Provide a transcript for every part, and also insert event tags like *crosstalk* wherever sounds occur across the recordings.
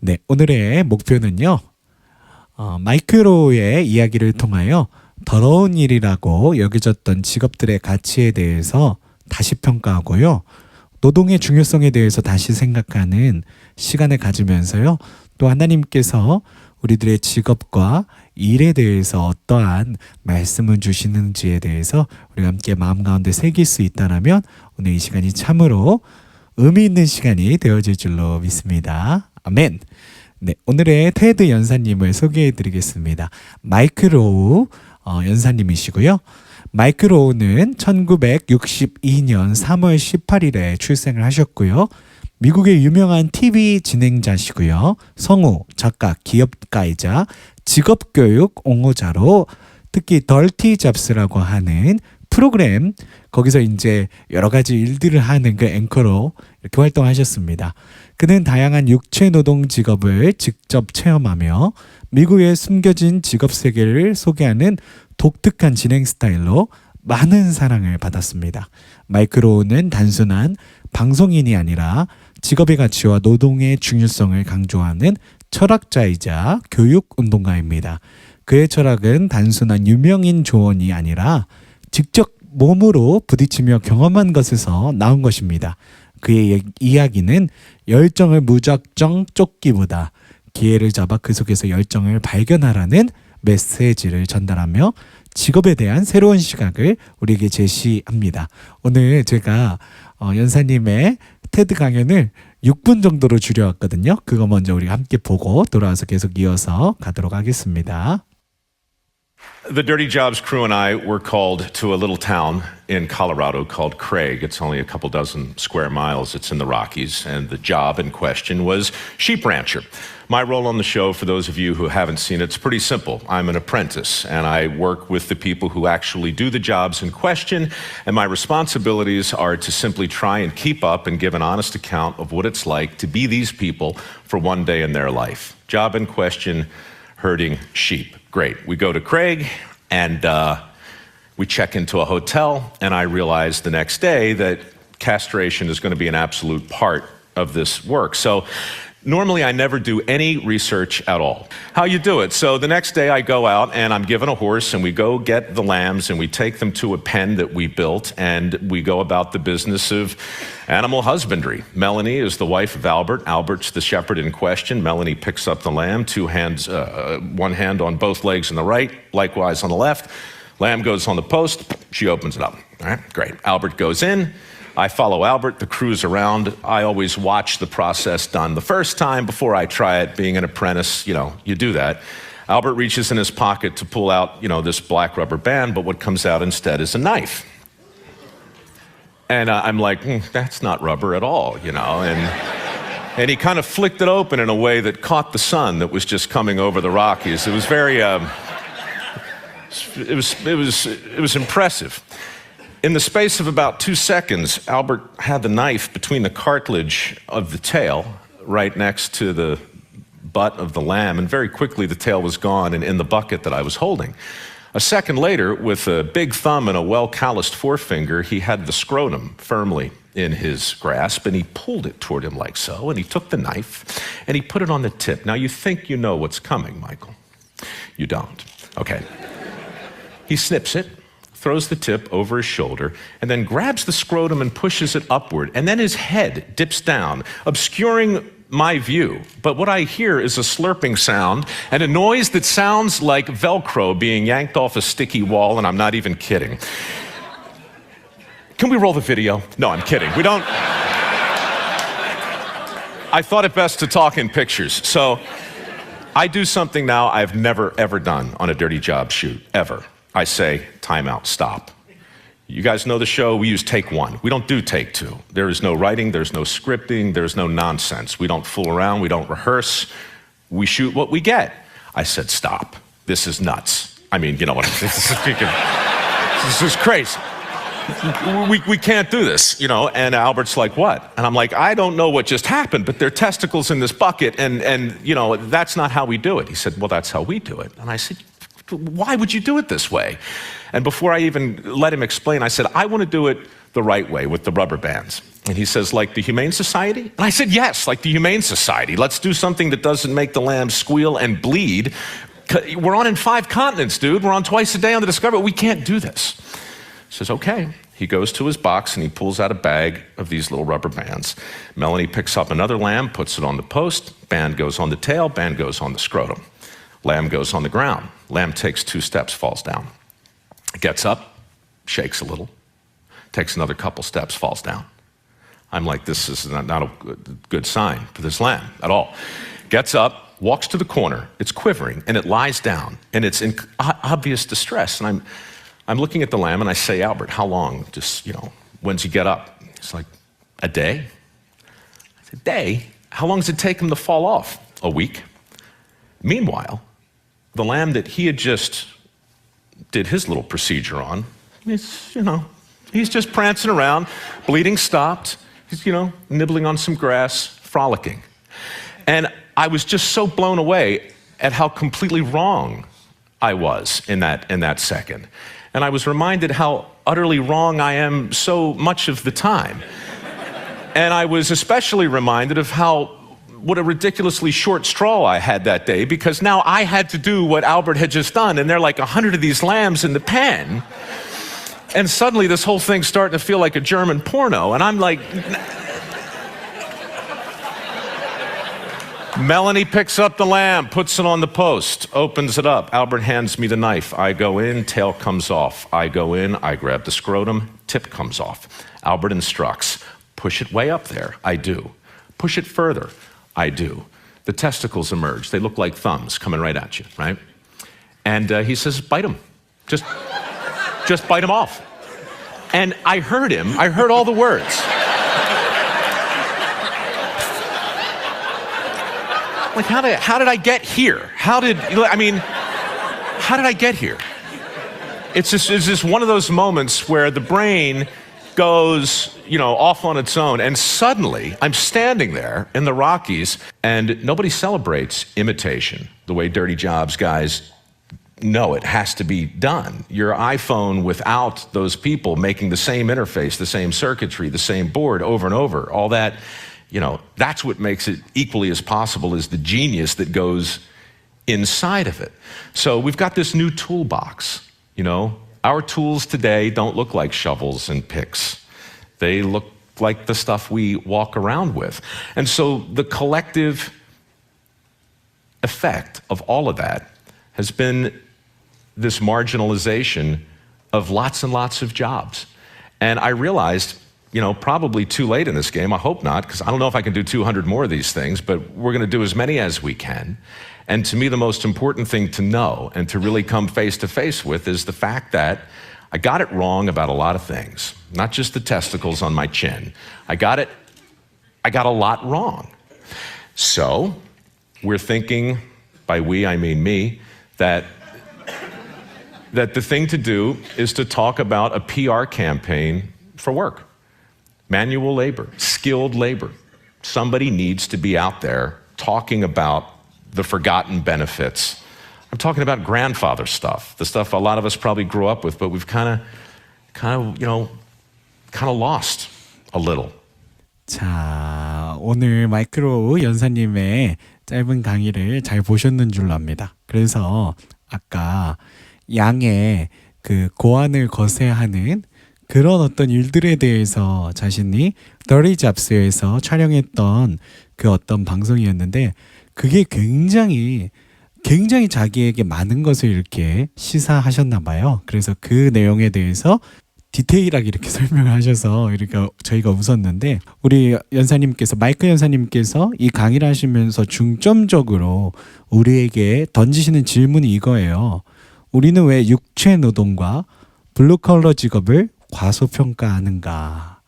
네, 오늘의 목표는요. 어, 마이크로의 이야기를 통하여 더러운 일이라고 여겨졌던 직업들의 가치에 대해서 다시 평가하고요. 노동의 중요성에 대해서 다시 생각하는 시간을 가지면서요. 또 하나님께서 우리들의 직업과 일에 대해서 어떠한 말씀을 주시는지에 대해서 우리가 함께 마음 가운데 새길 수 있다면 오늘 이 시간이 참으로 의미 있는 시간이 되어질 줄로 믿습니다. 아멘. 네, 오늘의 테드 연사님을 소개해 드리겠습니다. 마이크 로우 어, 연사님이시고요. 마이크 로우는 1962년 3월 18일에 출생을 하셨고요. 미국의 유명한 TV 진행자시고요. 성우, 작가, 기업가이자 직업교육 옹호자로 특히 덜티 잡스라고 하는 프로그램 거기서 이제 여러 가지 일들을 하는 그 앵커로 이렇게 활동하셨습니다. 그는 다양한 육체 노동 직업을 직접 체험하며 미국의 숨겨진 직업 세계를 소개하는 독특한 진행 스타일로 많은 사랑을 받았습니다. 마이크로는 단순한 방송인이 아니라 직업의 가치와 노동의 중요성을 강조하는 철학자이자 교육 운동가입니다. 그의 철학은 단순한 유명인 조언이 아니라 직접 몸으로 부딪히며 경험한 것에서 나온 것입니다. 그의 이야기는 열정을 무작정 쫓기보다 기회를 잡아 그 속에서 열정을 발견하라는 메시지를 전달하며 직업에 대한 새로운 시각을 우리에게 제시합니다. 오늘 제가 어, 연사님의 테드 강연을 6분 정도로 줄여왔거든요. 그거 먼저 우리 함께 보고 돌아와서 계속 이어서 가도록 하겠습니다. The Dirty Jobs crew and I were called to a little town in Colorado called Craig. It's only a couple dozen square miles. It's in the Rockies. And the job in question was sheep rancher. My role on the show, for those of you who haven't seen it, it's pretty simple. I'm an apprentice and I work with the people who actually do the jobs in question. And my responsibilities are to simply try and keep up and give an honest account of what it's like to be these people for one day in their life. Job in question herding sheep. Great. We go to Craig and uh, we check into a hotel, and I realize the next day that castration is going to be an absolute part of this work. So Normally, I never do any research at all. How you do it? So the next day, I go out and I'm given a horse, and we go get the lambs and we take them to a pen that we built, and we go about the business of animal husbandry. Melanie is the wife of Albert. Albert's the shepherd in question. Melanie picks up the lamb, two hands, uh, one hand on both legs on the right, likewise on the left. Lamb goes on the post. She opens it up. All right, great. Albert goes in. I follow Albert, the crew's around. I always watch the process done the first time before I try it. Being an apprentice, you know, you do that. Albert reaches in his pocket to pull out, you know, this black rubber band, but what comes out instead is a knife. And uh, I'm like, hmm, that's not rubber at all, you know, and. And he kind of flicked it open in a way that caught the sun that was just coming over the Rockies. It was very, um, it was, it was, it was impressive. In the space of about two seconds, Albert had the knife between the cartilage of the tail, right next to the butt of the lamb, and very quickly the tail was gone and in the bucket that I was holding. A second later, with a big thumb and a well calloused forefinger, he had the scrotum firmly in his grasp and he pulled it toward him like so. And he took the knife and he put it on the tip. Now, you think you know what's coming, Michael. You don't. Okay. he snips it throws the tip over his shoulder, and then grabs the scrotum and pushes it upward. And then his head dips down, obscuring my view. But what I hear is a slurping sound and a noise that sounds like Velcro being yanked off a sticky wall, and I'm not even kidding. Can we roll the video? No, I'm kidding. We don't. I thought it best to talk in pictures. So I do something now I've never, ever done on a dirty job shoot, ever. I say, timeout, stop. You guys know the show. We use take one. We don't do take two. There is no writing, there's no scripting, there's no nonsense. We don't fool around, we don't rehearse. We shoot what we get. I said, stop. This is nuts. I mean, you know what I'm saying? *laughs* This is crazy. We, we can't do this, you know. And Albert's like, what? And I'm like, I don't know what just happened, but there are testicles in this bucket, and, and, you know, that's not how we do it. He said, well, that's how we do it. And I said, why would you do it this way? And before I even let him explain, I said, I want to do it the right way with the rubber bands. And he says, like the Humane Society? And I said, yes, like the Humane Society. Let's do something that doesn't make the lamb squeal and bleed. We're on in five continents, dude. We're on twice a day on the Discovery. We can't do this. He says, okay. He goes to his box and he pulls out a bag of these little rubber bands. Melanie picks up another lamb, puts it on the post. Band goes on the tail, band goes on the scrotum. Lamb goes on the ground. Lamb takes two steps, falls down. Gets up, shakes a little, takes another couple steps, falls down. I'm like, this is not, not a good, sign for this lamb at all. Gets up, walks to the corner. It's quivering and it lies down and it's in obvious distress. And I'm, I'm looking at the lamb and I say, Albert, how long? Just, you know, when's he get up? It's like, a day. I said, day? How long does it take him to fall off? A week. Meanwhile, the lamb that he had just did his little procedure on, he's, you know, he's just prancing around, bleeding stopped, he's, you know, nibbling on some grass, frolicking. And I was just so blown away at how completely wrong I was in that, in that second. And I was reminded how utterly wrong I am so much of the time. And I was especially reminded of how what a ridiculously short straw I had that day because now I had to do what Albert had just done, and there are like a hundred of these lambs in the pen. And suddenly this whole thing's starting to feel like a German porno, and I'm like. Melanie picks up the lamb, puts it on the post, opens it up. Albert hands me the knife. I go in, tail comes off. I go in, I grab the scrotum, tip comes off. Albert instructs push it way up there. I do. Push it further. I do. The testicles emerge. They look like thumbs coming right at you, right? And uh, he says, bite them. Just, just bite them off. And I heard him, I heard all the words. Like, how did, how did I get here? How did, I mean, how did I get here? It's just, it's just one of those moments where the brain goes, you know, off on its own. And suddenly I'm standing there in the Rockies and nobody celebrates imitation the way Dirty Jobs guys know it has to be done. Your iPhone without those people making the same interface, the same circuitry, the same board over and over, all that, you know, that's what makes it equally as possible as the genius that goes inside of it. So we've got this new toolbox, you know. Our tools today don't look like shovels and picks. They look like the stuff we walk around with. And so the collective effect of all of that has been this marginalization of lots and lots of jobs. And I realized, you know, probably too late in this game. I hope not, because I don't know if I can do 200 more of these things, but we're going to do as many as we can. And to me, the most important thing to know and to really come face to face with is the fact that I got it wrong about a lot of things, not just the testicles on my chin. I got it, I got a lot wrong. So we're thinking, by we, I mean me, that that the thing to do is to talk about a PR campaign for work Manual labor, skilled labor. Somebody needs to be out there talking about the forgotten benefits. I'm talking about grandfather stuff, the stuff a lot of us probably grew up with, but we've kind of, kind of, you know, kind of lost a little. 자, 오늘 마이크로 연사님의 짧은 강의를 잘 보셨는 줄로 압니다. 그래서 아까 양의 그 고안을 거세야 하는 그런 어떤 일들에 대해서 자신이 더리 잡스에서 촬영했던 그 어떤 방송이었는데 그게 굉장히 굉장히 자기에게 많은 것을 이렇게 시사하셨나 봐요. 그래서 그 내용에 대해서 디테일하게 이렇게 *laughs* 설명을 하셔서 이렇게 저희가 웃었는데 우리 연사님께서 마이크 연사님께서 이 강의를 하시면서 중점적으로 우리에게 던지시는 질문이 이거예요. 우리는 왜 육체 노동과 블루 컬러 직업을 과소평가하는가?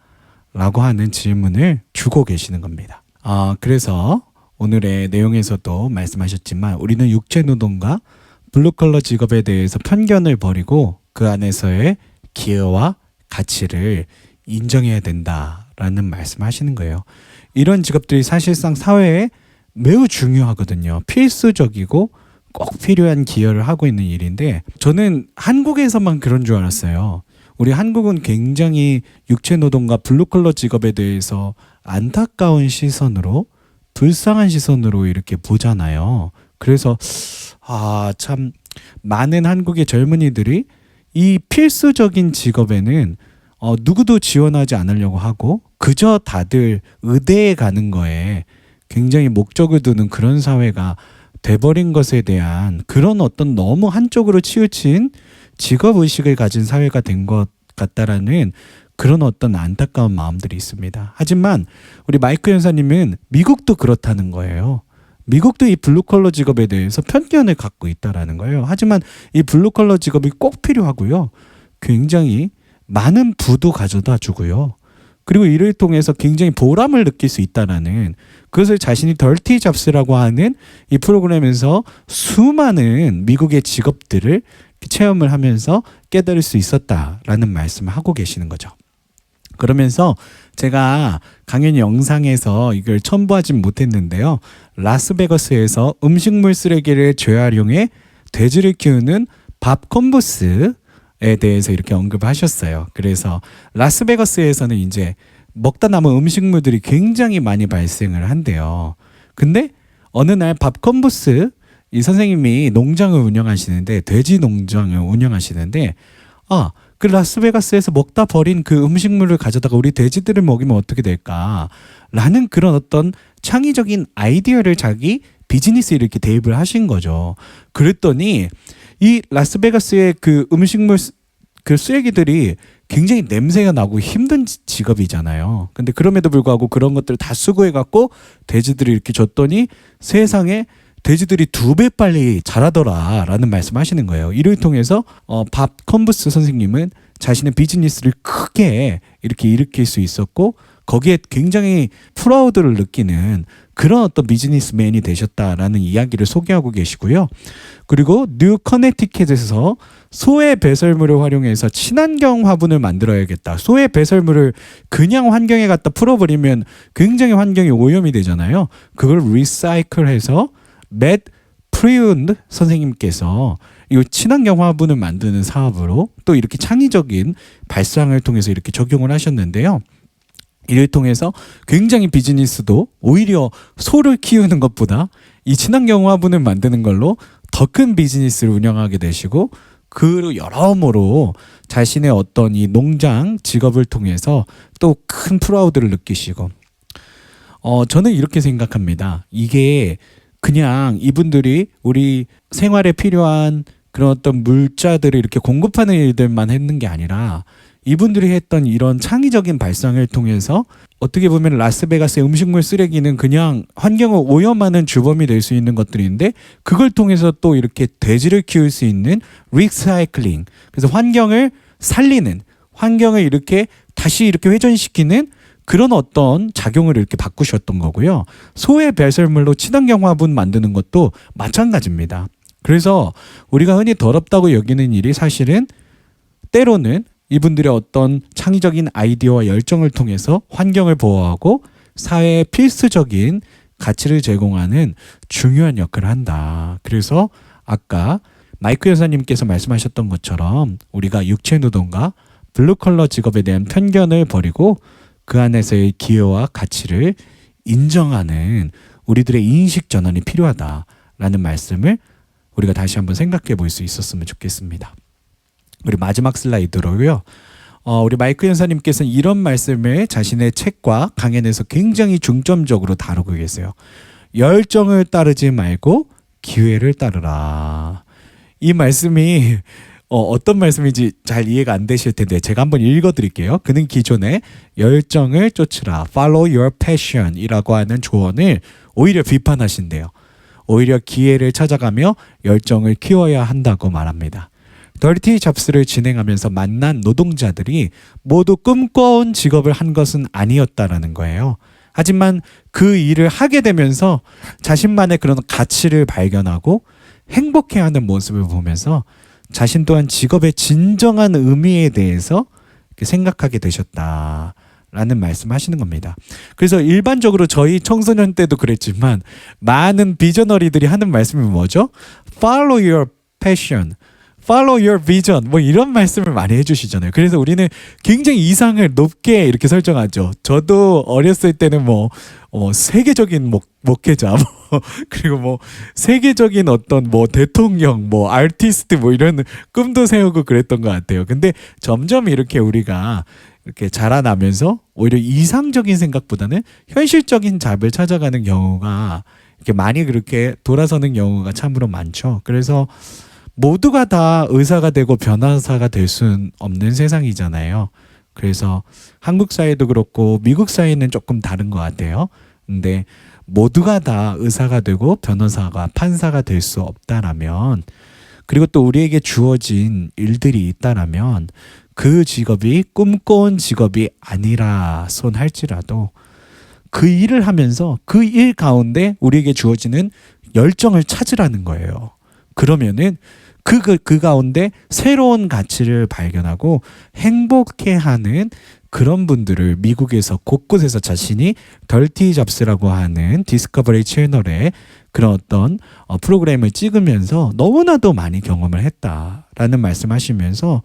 라고 하는 질문을 주고 계시는 겁니다. 아, 그래서 오늘의 내용에서도 말씀하셨지만 우리는 육체 노동과 블루 컬러 직업에 대해서 편견을 버리고 그 안에서의 기여와 가치를 인정해야 된다라는 말씀하시는 거예요. 이런 직업들이 사실상 사회에 매우 중요하거든요. 필수적이고 꼭 필요한 기여를 하고 있는 일인데 저는 한국에서만 그런 줄 알았어요. 우리 한국은 굉장히 육체 노동과 블루컬러 직업에 대해서 안타까운 시선으로 불쌍한 시선으로 이렇게 보잖아요. 그래서 아, 참 많은 한국의 젊은이들이 이 필수적인 직업에는 어, 누구도 지원하지 않으려고 하고 그저 다들 의대에 가는 거에 굉장히 목적을 두는 그런 사회가 돼버린 것에 대한 그런 어떤 너무 한쪽으로 치우친 직업 의식을 가진 사회가 된 것 같다라는 그런 어떤 안타까운 마음들이 있습니다. 하지만 우리 마이크 연사님은 미국도 그렇다는 거예요. 미국도 이 블루컬러 직업에 대해서 편견을 갖고 있다라는 거예요. 하지만 이 블루컬러 직업이 꼭 필요하고요. 굉장히 많은 부도 가져다 주고요. 그리고 이를 통해서 굉장히 보람을 느낄 수 있다라는 그것을 자신이 덜티 잡스라고 하는 이 프로그램에서 수많은 미국의 직업들을 체험을 하면서 깨달을 수 있었다라는 말씀을 하고 계시는 거죠. 그러면서 제가 강연 영상에서 이걸 첨부하진 못했는데요. 라스베거스에서 음식물 쓰레기를 재활용해 돼지를 키우는 밥 콤부스에 대해서 이렇게 언급하셨어요. 그래서 라스베거스에서는 이제 먹다 남은 음식물들이 굉장히 많이 발생을 한대요. 근데 어느 날밥 콤부스 이 선생님이 농장을 운영하시는데 돼지 농장을 운영하시는데 아, 그 라스베가스에서 먹다 버린 그 음식물을 가져다가 우리 돼지들을 먹이면 어떻게 될까? 라는 그런 어떤 창의적인 아이디어를 자기 비즈니스에 이렇게 대입을 하신 거죠. 그랬더니 이 라스베가스의 그 음식물 쓰- 그 쓰레기들이 굉장히 냄새가 나고 힘든 지- 직업이잖아요. 근데 그럼에도 불구하고 그런 것들을 다 수거해 갖고 돼지들이 이렇게 줬더니 세상에 돼지들이 두 배 빨리 자라더라라는 말씀하시는 거예요. 이를 통해서 어, 밥 컴부스 선생님은 자신의 비즈니스를 크게 이렇게 일으킬 수 있었고 거기에 굉장히 프라우드를 느끼는 그런 어떤 비즈니스맨이 되셨다라는 이야기를 소개하고 계시고요. 그리고 뉴 커네티켓에서 소의 배설물을 활용해서 친환경 화분을 만들어야겠다. 소의 배설물을 그냥 환경에 갖다 풀어버리면 굉장히 환경이 오염이 되잖아요. 그걸 리사이클해서 맷 프리운드 선생님께서 이 친환경 화분을 만드는 사업으로 또 이렇게 창의적인 발상을 통해서 이렇게 적용을 하셨는데요. 이를 통해서 굉장히 비즈니스도 오히려 소를 키우는 것보다 이 친환경 화분을 만드는 걸로 더 큰 비즈니스를 운영하게 되시고 그 여러모로 자신의 어떤 이 농장 직업을 통해서 또 큰 프라우드를 느끼시고 어 저는 이렇게 생각합니다. 이게 그냥 이분들이 우리 생활에 필요한 그런 어떤 물자들을 이렇게 공급하는 일들만 했는 게 아니라 이분들이 했던 이런 창의적인 발상을 통해서 어떻게 보면 라스베가스의 음식물 쓰레기는 그냥 환경을 오염하는 주범이 될 수 있는 것들인데 그걸 통해서 또 이렇게 돼지를 키울 수 있는 리사이클링 그래서 환경을 살리는 환경을 이렇게 다시 이렇게 회전시키는 그런 어떤 작용을 이렇게 바꾸셨던 거고요. 소의 배설물로 친환경 화분 만드는 것도 마찬가지입니다. 그래서 우리가 흔히 더럽다고 여기는 일이 사실은 때로는 이분들의 어떤 창의적인 아이디어와 열정을 통해서 환경을 보호하고 사회에 필수적인 가치를 제공하는 중요한 역할을 한다. 그래서 아까 마이크 여사님께서 말씀하셨던 것처럼 우리가 육체 노동과 블루컬러 직업에 대한 편견을 버리고 그 안에서의 기여와 가치를 인정하는 우리들의 인식 전환이 필요하다라는 말씀을 우리가 다시 한번 생각해 볼 수 있었으면 좋겠습니다. 우리 마지막 슬라이드로요. 어, 우리 마이크 연사님께서는 이런 말씀을 자신의 책과 강연에서 굉장히 중점적으로 다루고 계세요. 열정을 따르지 말고 기회를 따르라. 이 말씀이 어, 어떤 말씀인지 잘 이해가 안 되실 텐데 제가 한번 읽어드릴게요. 그는 기존에 열정을 쫓으라, follow your passion이라고 하는 조언을 오히려 비판하신대요. 오히려 기회를 찾아가며 열정을 키워야 한다고 말합니다. 더티 잡스를 진행하면서 만난 노동자들이 모두 꿈꿔온 직업을 한 것은 아니었다라는 거예요. 하지만 그 일을 하게 되면서 자신만의 그런 가치를 발견하고 행복해하는 모습을 보면서 자신 또한 직업의 진정한 의미에 대해서 생각하게 되셨다. 라는 말씀 하시는 겁니다. 그래서 일반적으로 저희 청소년 때도 그랬지만 많은 비저너리들이 하는 말씀이 뭐죠? Follow your passion. Follow your vision 뭐 이런 말씀을 많이 해주시잖아요. 그래서 우리는 굉장히 이상을 높게 이렇게 설정하죠. 저도 어렸을 때는 뭐 어, 세계적인 목, 목회자 뭐 *laughs* 그리고 뭐 세계적인 어떤 뭐 대통령 뭐 아티스트 뭐 이런 꿈도 세우고 그랬던 것 같아요. 근데 점점 이렇게 우리가 이렇게 자라나면서 오히려 이상적인 생각보다는 현실적인 답을 찾아가는 경우가 이렇게 많이 그렇게 돌아서는 경우가 참으로 많죠. 그래서 모두가 다 의사가 되고 변호사가 될 수는 없는 세상이잖아요. 그래서 한국 사회도 그렇고 미국 사회는 조금 다른 것 같아요. 근데 모두가 다 의사가 되고 변호사가 판사가 될 수 없다라면 그리고 또 우리에게 주어진 일들이 있다라면 그 직업이 꿈꿔온 직업이 아니라 손 할지라도 그 일을 하면서 그 일 가운데 우리에게 주어지는 열정을 찾으라는 거예요. 그러면은 그, 그, 그 가운데 새로운 가치를 발견하고 행복해하는 그런 분들을 미국에서 곳곳에서 자신이 덜티 잡스라고 하는 디스커버리 채널에 그런 어떤 어, 프로그램을 찍으면서 너무나도 많이 경험을 했다라는 말씀하시면서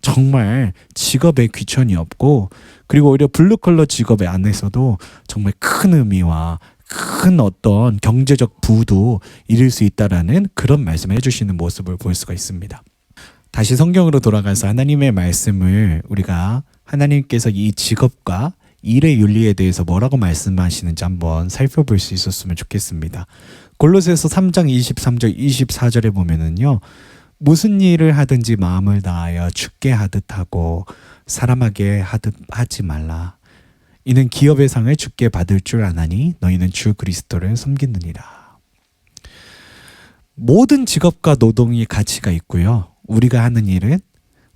정말 직업에 귀천이 없고 그리고 오히려 블루컬러 직업 안에서도 정말 큰 의미와 큰 어떤 경제적 부도 이룰 수 있다라는 그런 말씀을 해주시는 모습을 볼 수가 있습니다. 다시 성경으로 돌아가서 하나님의 말씀을 우리가 하나님께서 이 직업과 일의 윤리에 대해서 뭐라고 말씀하시는지 한번 살펴볼 수 있었으면 좋겠습니다. 골로새서 3장 23절 24절에 보면은요. 무슨 일을 하든지 마음을 다하여 죽게 하듯 하고 사람에게 하듯 하지 말라. 이는 기업의 상을 죽게 받을 줄 아나니 너희는 주 그리스도를 섬기느니라. 모든 직업과 노동이 가치가 있고요. 우리가 하는 일은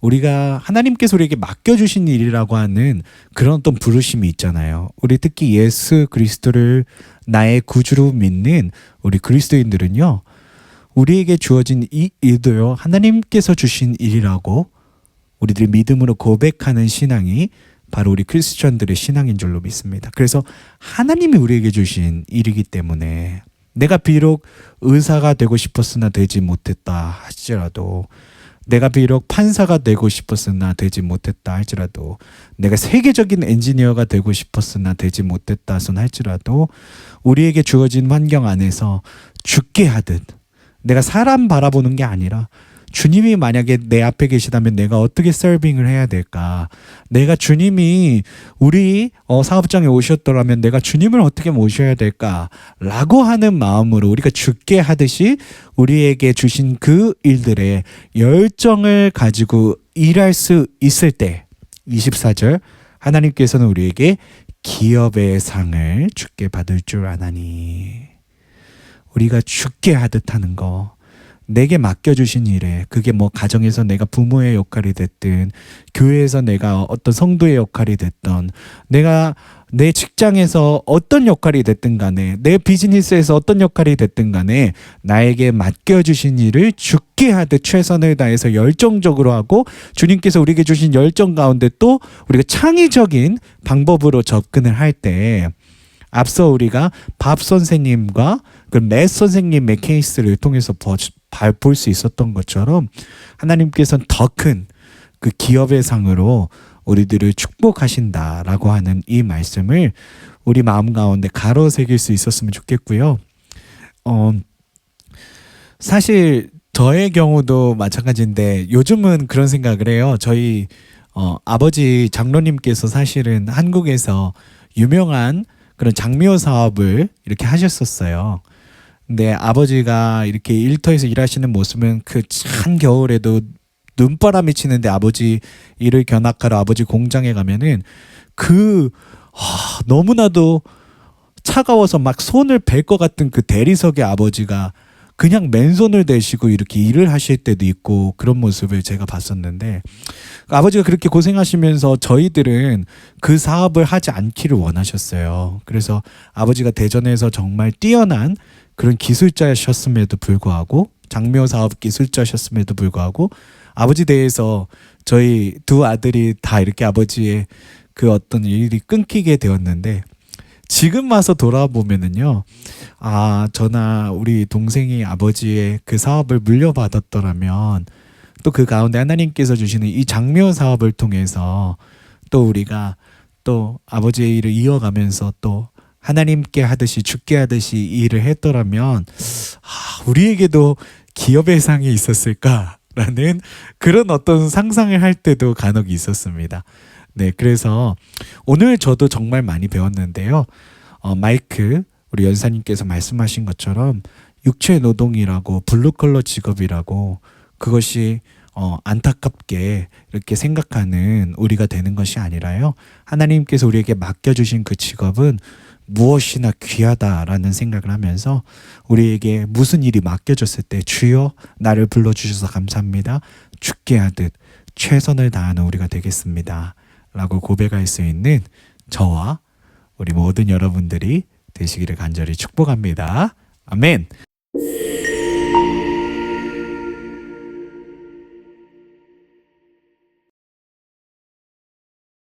우리가 하나님께서 우리에게 맡겨주신 일이라고 하는 그런 어떤 부르심이 있잖아요. 우리 특히 예수 그리스도를 나의 구주로 믿는 우리 그리스도인들은요. 우리에게 주어진 이 일도요. 하나님께서 주신 일이라고 우리들이 믿음으로 고백하는 신앙이 바로 우리 크리스천들의 신앙인 줄로 믿습니다. 그래서 하나님이 우리에게 주신 일이기 때문에 내가 비록 의사가 되고 싶었으나 되지 못했다 할지라도 내가 비록 판사가 되고 싶었으나 되지 못했다 할지라도 내가 세계적인 엔지니어가 되고 싶었으나 되지 못했다 손 할지라도 우리에게 주어진 환경 안에서 죽게 하듯 내가 사람 바라보는 게 아니라 주님이 만약에 내 앞에 계시다면 내가 어떻게 서빙을 해야 될까? 내가 주님이 우리 어, 사업장에 오셨더라면 내가 주님을 어떻게 모셔야 될까? 라고 하는 마음으로 우리가 죽게 하듯이 우리에게 주신 그 일들의 열정을 가지고 일할 수 있을 때 24절 하나님께서는 우리에게 기업의 상을 죽게 받을 줄 아나니 우리가 죽게 하듯 하는 거 내게 맡겨주신 일에 그게 뭐 가정에서 내가 부모의 역할이 됐든 교회에서 내가 어떤 성도의 역할이 됐던 내가 내 직장에서 어떤 역할이 됐든 간에 내 비즈니스에서 어떤 역할이 됐든 간에 나에게 맡겨주신 일을 죽게 하듯 최선을 다해서 열정적으로 하고 주님께서 우리에게 주신 열정 가운데 또 우리가 창의적인 방법으로 접근을 할 때 앞서 우리가 밥 선생님과 그레 선생님의 케이스를 통해서 볼 수 있었던 것처럼 하나님께서는 더 큰 그 기업의 상으로 우리들을 축복하신다라고 하는 이 말씀을 우리 마음 가운데 가로 새길 수 있었으면 좋겠고요. 어, 사실 저의 경우도 마찬가지인데 요즘은 그런 생각을 해요. 저희 어, 아버지 장로님께서 사실은 한국에서 유명한 그런 장묘 사업을 이렇게 하셨었어요. 근데 아버지가 이렇게 일터에서 일하시는 모습은 그 찬 겨울에도 눈바람이 치는데 아버지 일을 견학하러 아버지 공장에 가면은 그 하, 너무나도 차가워서 막 손을 벨 것 같은 그 대리석의 아버지가 그냥 맨손을 대시고 이렇게 일을 하실 때도 있고 그런 모습을 제가 봤었는데 아버지가 그렇게 고생하시면서 저희들은 그 사업을 하지 않기를 원하셨어요. 그래서 아버지가 대전에서 정말 뛰어난 그런 기술자셨음에도 불구하고 장묘 사업 기술자셨음에도 불구하고 아버지 대해서 저희 두 아들이 다 이렇게 아버지의 그 어떤 일이 끊기게 되었는데 지금 와서 돌아보면은요, 아, 저나 우리 동생이 아버지의 그 사업을 물려받았더라면 또 그 가운데 하나님께서 주시는 이 장묘 사업을 통해서 또 우리가 또 아버지의 일을 이어가면서 또 하나님께 하듯이 죽게 하듯이 이 일을 했더라면 아, 우리에게도 기업의 상이 있었을까라는 그런 어떤 상상을 할 때도 간혹 있었습니다. 네, 그래서 오늘 저도 정말 많이 배웠는데요. 어, 마이크 우리 연사님께서 말씀하신 것처럼 육체 노동이라고 블루컬러 직업이라고 그것이 어, 안타깝게 이렇게 생각하는 우리가 되는 것이 아니라요. 하나님께서 우리에게 맡겨주신 그 직업은 무엇이나 귀하다라는 생각을 하면서 우리에게 무슨 일이 맡겨졌을 때 주여 나를 불러주셔서 감사합니다. 죽게 하듯 최선을 다하는 우리가 되겠습니다. 라고 고백할 수 있는 저와 우리 모든 여러분들이 되시기를 간절히 축복합니다. 아멘.